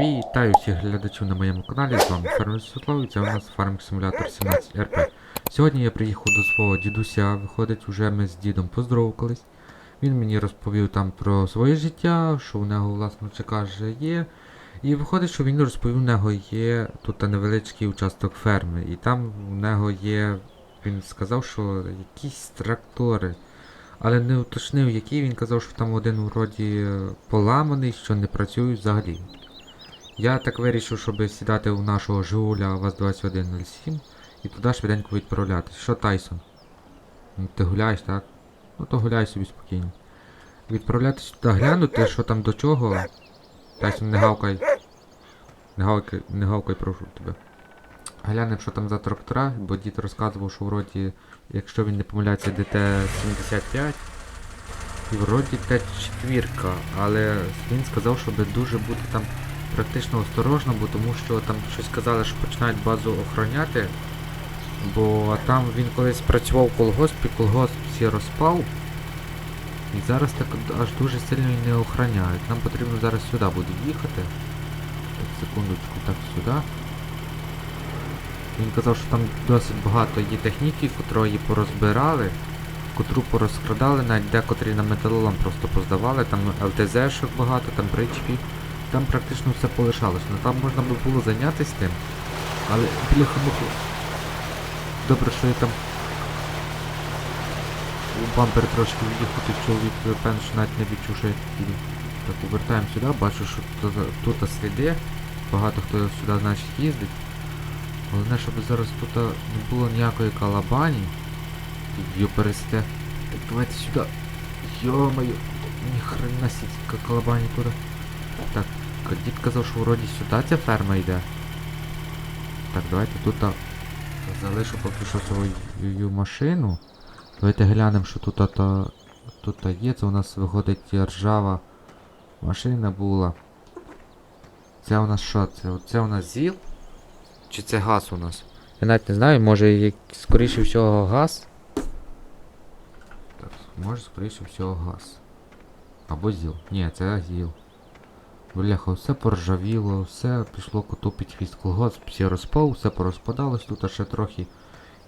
Вітаю всіх глядачів на моєму каналі, з вами Фермер Світлов, і це у нас Farming Simulator 17 RP. Сьогодні я приїхав до свого дідуся, виходить, уже ми з дідом поздоровкались. Він мені розповів там про своє життя, що у нього, власне, каже, є. І виходить, що він розповів, у нього є тут невеличкий участок ферми. І там у нього є, він сказав, що якісь трактори. Але не уточнив, який він казав, що там один вроді е, поламаний, що не працює взагалі. Я так вирішив, щоб сідати у нашого Жигуля ВАЗ-2107 і туди швиденько відправляти. Що Тайсон? Ну, Ти гуляєш, так? Ну то гуляй собі спокійно. Відправляти сюди глянути, що там до чого. Тайсон, не гавкай. Не гавкай, не гавкай, прошу тебе. Глянемо, що там за трактора, бо дід розказував, що вроді, якщо він не помиляється, ДТ-75 і вроді Т4, але він сказав, щоб дуже бути там практично осторожно, бо тому що там щось казали, що починають базу охороняти. Бо там він колись працював в колгоспі, колгосп всі розпав. І зараз так аж дуже сильно і не охороняють. Нам потрібно зараз сюди буде їхати. Так, секундочку, так сюди. Він казав, що там досить багато є техніки, котрої порозбирали, котру порозкрадали, навіть декотрі на металолом просто поздавали, там ЛТЗ-шок багато, там брички, там практично все полишалось. Ну там можна би було зайнятися тим. Але бляха муха. Добре, що я там бампер трошки в'їхав, той чоловік, певно, що навіть не відчув, що я їду. Так, повертаємо сюди, бачу, що тут, тут сліди. Багато хто сюди, значить, їздить. Головне, щоб зараз тут не було ніякої калабані. Йо пересте. Так давайте сюди. Йо-моє. Ніхрена сітька калабані куди. Так, дід казав, що вроді сюди ця ферма йде. Так, давайте тут залишу поки що свою машину. Давайте глянемо, що тут а, тут є. Це у нас виходить ржава машина була. Це у нас що? Це, це у нас ЗІЛ? Чи це газ у нас? Я навіть не знаю, може скоріше всього газ. Так, може скоріше всього газ. Або ЗІЛ. Ні, це ЗІЛ. Бляха, все поржавіло, все пішло коту під хвіст колгосп, всі розпав, все порозпадалось, тут ще трохи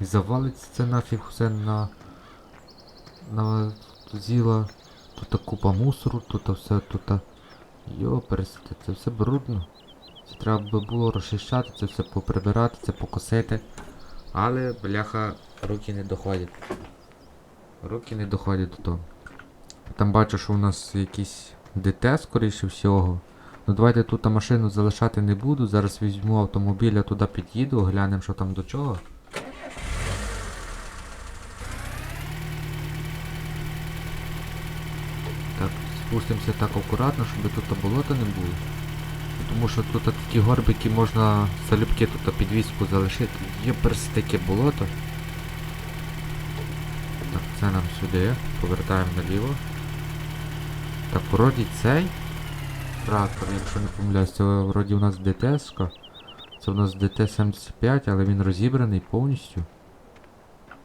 і завалиться це нафіг все на. на зіла. Тут купа мусору, тут все тут. Йо, пересити, це все брудно. Це треба би було розчищати, це все поприбирати, це покосити. Але, бляха, руки не доходять. Руки не доходять до того. Там бачу, що у нас якийсь ДТ, скоріше всього. Ну давайте тут машину залишати не буду. Зараз візьму автомобіль, я туди під'їду, глянемо, що там до чого. Так, спустимося так акуратно, щоб тут болота не було. Тому що тут такі горбики можна залюбки тут підвіску залишити. Є перс таке болото. Так, це нам сюди. Повертаємо наліво. Так, вроді цей трактор, якщо не помиляюсь, це вроді у нас ДТС. Це у нас ДТ-75, але він розібраний повністю.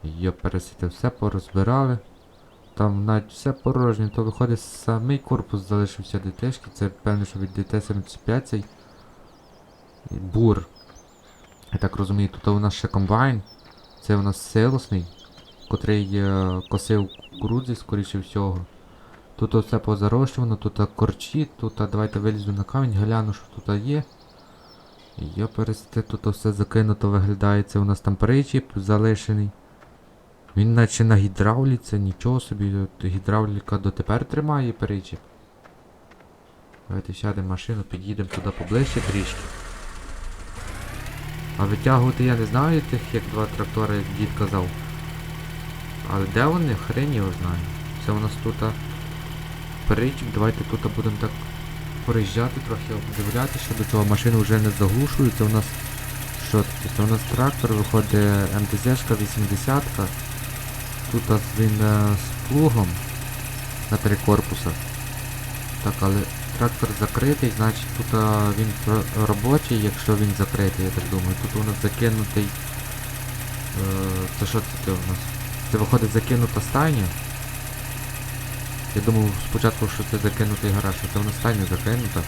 Є пересити, все порозбирали. Там навіть все порожнє, то виходить самий корпус залишився ДТшки, це певно, що від ДТ-75 цей бур. Я так розумію, тут у нас ще комбайн. Це у нас силосний, котрий е, косив кукурудзі, скоріше всього. Тут все позарощувано, тут корчі, тут давайте вилізу на камінь, гляну, що тут є. Я пересте, тут все закинуто виглядає, це у нас там причіп залишений. Він наче на гідравліці, нічого собі, гідравліка дотепер тримає перечіп. Давайте сядемо машину, під'їдемо туди поближче трішки. А витягувати я не знаю тих, як два трактори, дід казав. Але де вони? Хрень його знає. Це у нас тут перечіп, давайте тут будемо так проїжджати, трохи обдивляти, що до цього машина вже не заглушує. Це у нас що таке? Це у нас трактор виходить МТЗ-шка 80 -ка. Тут він е, з плугом на три корпуса. Так, але трактор закритий, значить тут е, він робочий, якщо він закритий, я так думаю. Тут у нас закинутий. Е, це що це у нас? Це виходить закинута стайня. Я думав спочатку, що це закинутий гараж, а це у нас стайня закинута.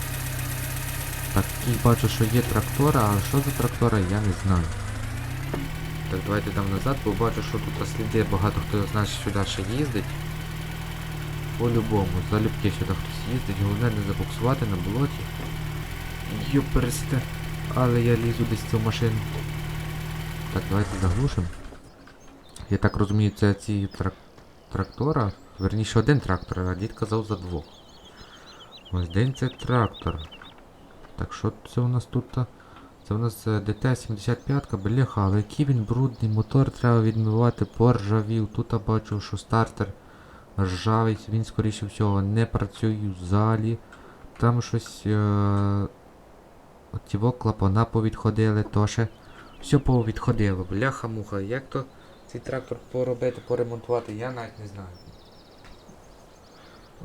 Так, і бачу, що є трактора, а що за трактора, я не знаю. Так, давайте дам назад, бо бачу, що тут сліди, багато хто з нас сюди ще їздить. По-любому, залюбки сюди хтось їздить, головне не забуксувати на болоті. Йоперсте. Але я лізу десь в цю машину. Так, давайте заглушимо. Я так розумію, це ці трак... трактора. Верніше один трактор, а дід казав за двох. Ось один це трактор. Так, що це у нас тут? Це у нас е, ДТ-75, бляха, але який він брудний, мотор треба відмивати, поржавів. Тут я бачу, що стартер ржавий, він скоріше всього не працює взагалі. Там щось. Е... Оті клапана повідходили, то. Все повідходило, бляха-муха. Як то цей трактор поробити, поремонтувати, я навіть не знаю.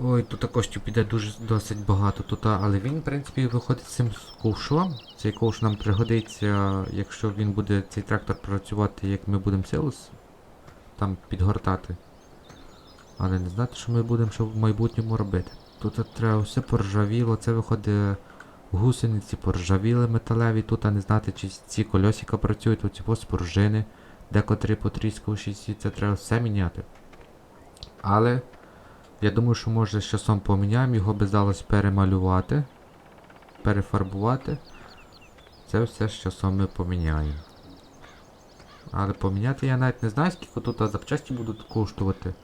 Ой, тут коштів піде дуже досить багато тут, але він, в принципі, виходить цим ковшом. Цей ковш нам пригодиться, якщо він буде цей трактор працювати, як ми будемо силус там підгортати. Але не знати, що ми будемо ще в майбутньому робити. Тут треба все поржавіло, це виходить гусениці поржавіли металеві, тут не знати, чи ці кольосика працюють, оці ось пружини, декотрі потріскувші, це треба все міняти. Але я думаю, що може з часом поміняємо, його би здалось перемалювати, перефарбувати. Це все з часом ми поміняємо. Але поміняти я навіть не знаю, скільки тут запчасті будуть коштувати.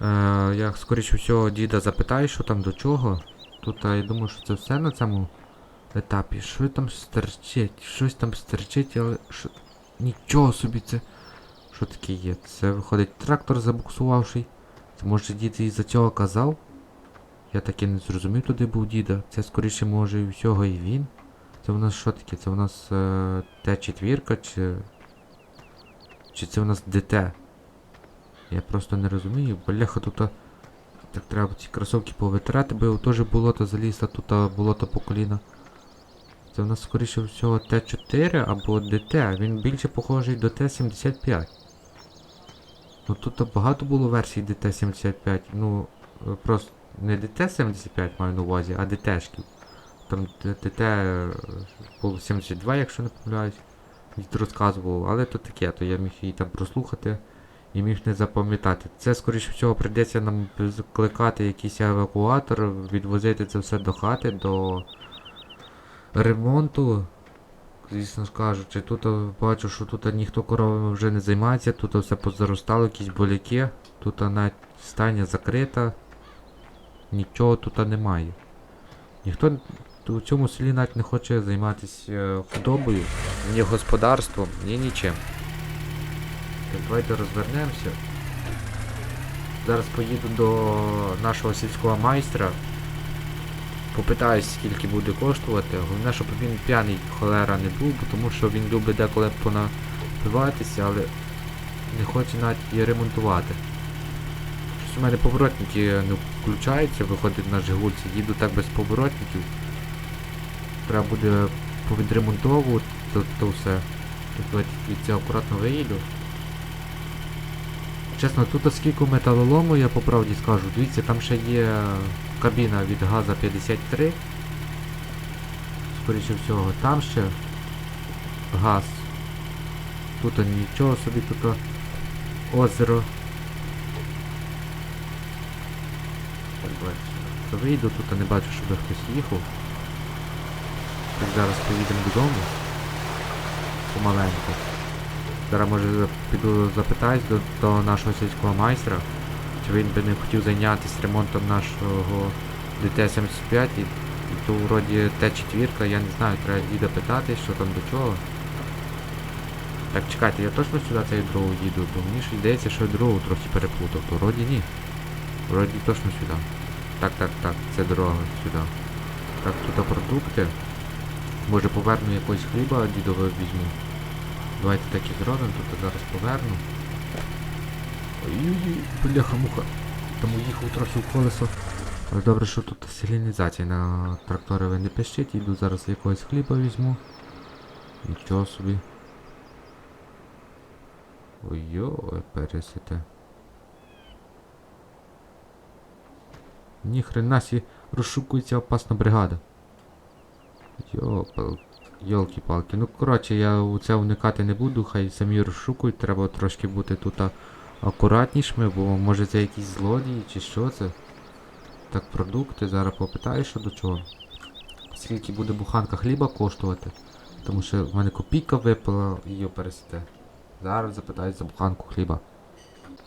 Е, я скоріше всього діда запитаю, що там до чого. Тут я думаю, що це все на цьому етапі. Що там стерчить? Щось там стерчить, але що... нічого собі це. Що таке є? Це виходить трактор забуксувавший. Може дід із-за цього казав? Я таки не зрозумів, туди був діда. Це скоріше може і всього і він. Це в нас що таке? Це в нас е, Т4 чи. Чи це в нас ДТ? Я просто не розумію. Бляха тут. Так треба ці кросовки повитирати, бо теж болото залізло, тут болото по коліна. Це в нас скоріше всього Т4 або ДТ, він більше похожий до Т75. Ну тут багато було версій ДТ-75, ну е, просто не ДТ-75 маю на увазі, а ДТ-шків. Там ДТ було 72, якщо не помиляюсь, Дід розказував, але то таке, то я міг її там прослухати і міг не запам'ятати. Це, скоріше всього, прийдеться нам кликати якийсь евакуатор, відвозити це все до хати, до ремонту. Звісно ж кажучи, тут е, бачу, що тут ніхто коровами вже не займається, тут все позаростало, якісь боляки, тут навіть стайня закрита, нічого тут немає. Ніхто у цьому селі навіть не хоче займатися е, худобою, ні господарством, ні нічим. Так, давайте розвернемося. Зараз поїду до нашого сільського майстра. Попитаюсь, скільки буде коштувати. Головне, щоб він п'яний холера не був, тому що він любить деколи понапиватися, але не хоче навіть і ремонтувати. Щось у мене поворотники не включаються, виходить на Жигульці, їду так без поворотників. Треба буде повідремонтовувати то, то все. Тут від цього акуратно виїду. Чесно, тут скільки металолому, я по правді скажу, дивіться, там ще є кабіна від газа 53. Скоріше всього, там ще газ. Тут нічого собі, тут озеро. То вийду, тут не бачу, щоб хтось їхав. Так, зараз поїдемо додому. Помаленьку. Зараз може піду запитаюсь до, до нашого сільського майстра, чи він би не хотів зайнятися ремонтом нашого ДТ-75 і, і то вроді Т4, я не знаю, треба діда питати, що там до чого. Так, чекайте, я точно сюди цей другу їду, бо мені ж здається, що я другу трохи переплутав, то вроді ні. Вроді точно сюди. Так, так, так, це дорога сюди. Так, тут продукти. Може поверну якогось хліба дідове візьму. Давайте так і зробимо, тут я зараз поверну. Ой-ой-ой, бляха-муха. Тому їхав трохи в колесо. Але добре, що тут сигналізація на трактори ви не пищить, іду зараз якогось хліба візьму. Нічого собі. Ой-ой, пересите. Ні хрена сі розшукується опасна бригада. Йопал. Йолки-палки. Ну, коротше, я у це вникати не буду, хай самі розшукують, треба трошки бути тут акуратнішими, бо може це якісь злодії чи що це. Так, продукти, зараз попитаю, що до чого. Скільки буде буханка хліба коштувати? Тому що в мене копійка випала, її пересте. Зараз запитаю за буханку хліба.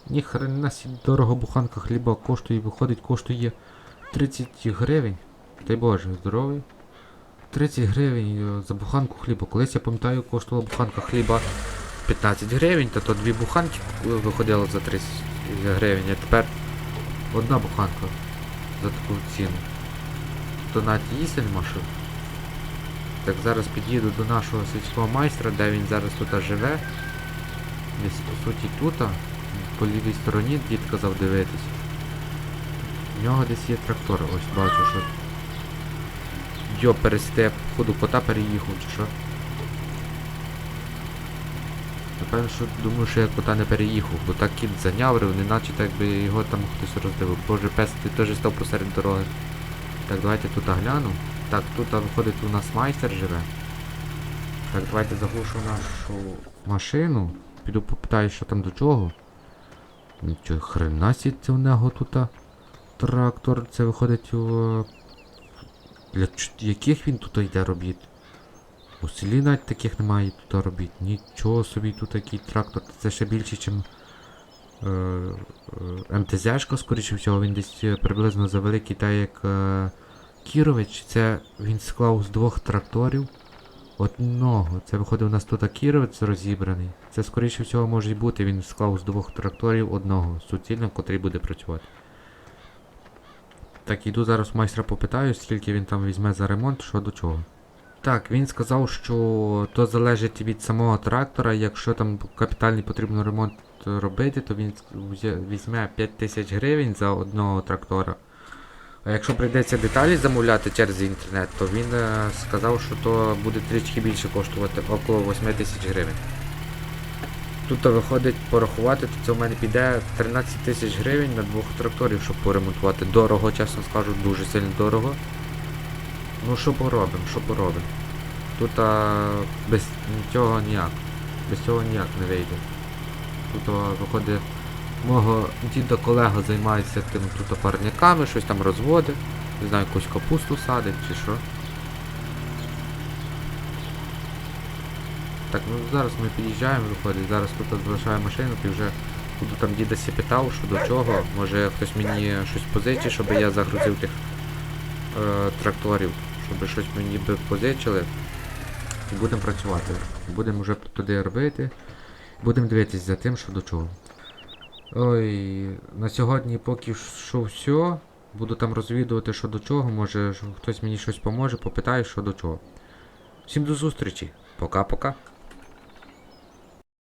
Ні хрена сі дорого буханка хліба коштує, виходить, коштує 30 гривень. Дай Боже, здоровий. 30 гривень е, за буханку хліба. Колись я пам'ятаю, коштувала буханка хліба 15 гривень, та то дві буханки виходило за 30 гривень, а тепер одна буханка за таку ціну. То навіть їсти нема що. Так зараз під'їду до нашого сільського майстра, де він зараз тут живе. Десь по суті тут, по лівій стороні дід казав дивитись. В нього десь є трактор, ось бачу, що. Йо, пересте, ходу кота переїхав чи що. Напевно, що думаю, що я кота не переїхав, бо так кіт заняврив, неначе так би його там хтось роздивив. Боже, пес ти теж став посеред дороги. Так, давайте тут гляну. Так, тут виходить у нас майстер живе. Так, давайте заглушу нашу машину. Піду попитаю, що там до чого. Нічого, хрена сі це в нього тут. Трактор, це виходить у. Для яких він тут йде робіт? У селі навіть таких немає тут робіт. Нічого собі тут такий трактор. Це ще більше, ніж е, е, МТЗшка, скоріше всього, він десь е, приблизно за великий, так як е, Кірович. Це він склав з двох тракторів. Одного. Це виходить у нас тут Кіровець розібраний. Це скоріше всього може бути, він склав з двох тракторів одного суцільно, котрий буде працювати. Так, іду зараз у майстра попитаю, скільки він там візьме за ремонт, що до чого. Так, він сказав, що то залежить від самого трактора. Якщо там капітальний потрібно ремонт робити, то він візьме 5 тисяч гривень за одного трактора. А якщо прийдеться деталі замовляти через інтернет, то він е, сказав, що то буде трішки більше коштувати около 8 тисяч гривень. Тут виходить порахувати, то це в мене піде 13 тисяч гривень на двох тракторів, щоб поремонтувати. Дорого, чесно скажу, дуже сильно дорого. Ну що поробимо, що поробимо. Тут а, без цього ніяк. Без цього ніяк не вийде. Тут а, виходить, мого діда колега займається тим тут парниками, щось там розводить. Не знаю, якусь капусту садить чи що. Так, ну зараз ми під'їжджаємо, виходить, зараз тут залишаю машину, і вже буду там діда сі питав, що до чого. Може хтось мені щось позичить, щоб я загрузив тих е, тракторів, щоб щось мені би позичили. І будемо працювати. Будемо вже туди робити. Будемо дивитись за тим, що до чого. Ой, на сьогодні поки що все. Буду там розвідувати, що до чого. Може хтось мені щось поможе, попитаю, що до чого. Всім до зустрічі. Пока-пока.